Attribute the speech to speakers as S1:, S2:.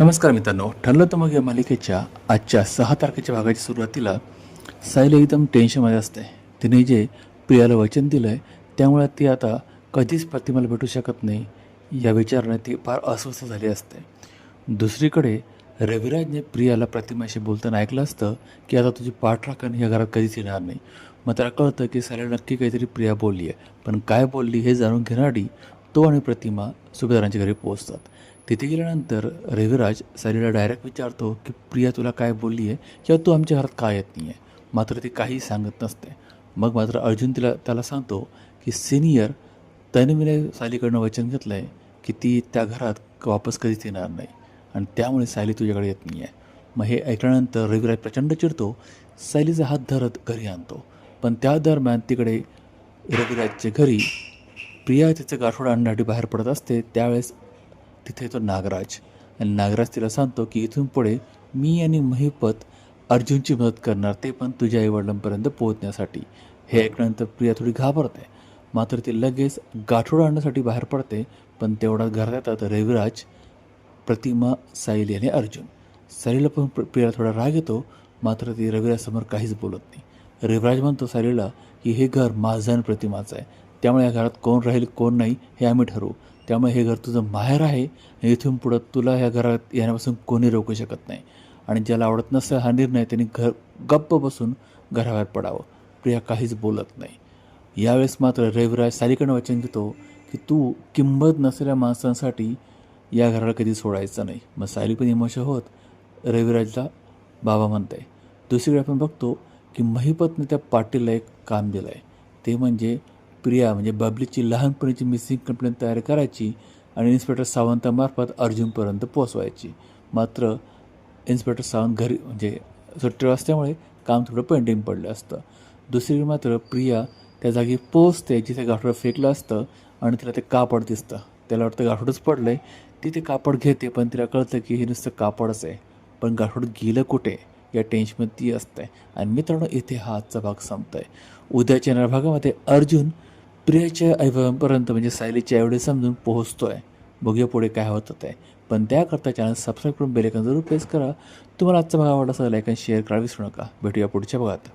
S1: नमस्कार मित्रांनो ठरलं तर मग या मालिकेच्या आजच्या सहा तारखेच्या भागाच्या सुरुवातीला सायली एकदम टेन्शनमध्ये असते. तिने जे प्रियाला वचन दिलं आहे त्यामुळे ती आता कधीच प्रतिमाला भेटू शकत नाही या विचाराने ती फार अस्वस्थ झाली असते. दुसरीकडे रविराजने प्रियाला प्रतिमाशी बोलताना ऐकलं असतं की आता तुझी पाठराखण या घरात कधीच येणार नाही. मग त्याला कळतं की सायला नक्की काहीतरी प्रिया बोलली आहे. पण काय बोलली हे जाणून घेणारी तो आणि प्रतिमा सुभेदारांच्या घरी पोहोचतात. तिथे गेल्यानंतर रविराज सायलीला डायरेक्ट विचारतो की प्रिया तुला काय बोलली आहे? किंवा तू आमच्या घरात काय येत नाही आहे मात्र ती काही सांगत नसते. मग मात्र अर्जुन तिला त्याला सांगतो की सिनियर तन्वीने सालीकडनं वचन घेतलं आहे की ती त्या घरात वापस कधीच येणार नाही आणि त्यामुळे सायली तुझ्याकडे येत नाही आहे मग हे ऐकल्यानंतर रविराज प्रचंड चिडतो. सायलीचा हात धरत घरी आणतो. पण त्या दरम्यान तिकडे रविराजच्या घरी प्रिया तिचं गाठोडं आणण्यासाठी बाहेर पडत असते. त्यावेळेस तिथे येतो नागराज. आणि नागराज तिला सांगतो की इथून पुढे मी आणि महिपत अर्जुनची मदत करणार ते पण तुझ्या आईवडिलांपर्यंत पोहोचण्यासाठी. हे ऐकल्यानंतर प्रिया थोडी घाबरते. मात्र ती लगेच गाठोडं आणण्यासाठी बाहेर पडते पण तेवढ्यात घरात येतात रविराज प्रतिमा सायली आणि अर्जुन. सायलीला पण प्र- प्रियाला थोडा राग येतो मात्र ती रविराजसमोर काहीच बोलत नाही. रविराज म्हणतो सायलीला की हे घर माझं आणि प्रतिमाचं आहे. त्यामुळे या घरात कोण राहील कोण नाही हे आम्ही ठरवू. त्यामुळे हे घर तुझं माहेर आहे इथून पुढं तुला ह्या घरात येण्यापासून कोणी रोखू शकत नाही. आणि ज्याला आवडत नसेल हा निर्णय त्यांनी घर गप्प बसून घराबाहेर पडावं. प्रिया काहीच बोलत नाही. यावेळेस मात्र रविराज सालीकडनं वचन घेतो की तू किंमत नसलेल्या माणसांसाठी या घराला कधी सोडायचं नाही. मग सायली पण इमोशन होत. रविराजला बाबा म्हणताय दुसरीकडे आपण बघतो की महिपतने त्या पाटीलला एक काम दिलं आहे ते म्हणजे प्रिया म्हणजे बबलीची लहानपणीची मिसिंग कंप्लेंट तयार करायची आणि इन्स्पेक्टर सावंतामार्फत अर्जुनपर्यंत पोचवायची मात्र इन्स्पेक्टर सावंत घरी म्हणजे सुट्टीवर असल्यामुळे काम थोडं पेंडिंग पडलं असतं. दुसरीकडे मात्र प्रिया त्या जागी पोचते जिथे गाठोडं फेकलं असतं आणि तिला ते कापड दिसतं. त्याला वाटतं गाठोडच पडलं आहे ती ते कापड घेते पण तिला कळतं की हे नुसतं कापडच आहे. पण गाठोड गेलं कुठे? या टेन्शनमध्ये ती असते. आणि मित्रांनो इथे हा आजचा भाग आहे उद्याच्या येणाऱ्या भागामध्ये अर्जुन प्रियाच्या आईबाबांपर्यंत म्हणजे सायलीच्या एवढे समजून पोहोचतो आहे बघूया पुढे काय होतं ते. पण त्याकरता चॅनल सबस्क्राईब करून बेलेकन जरूर प्रेस करा. तुम्हाला आजचा भाग आवडला असेल लाईक आणि शेअर करा विसरू नका. भेटूया पुढच्या भागात.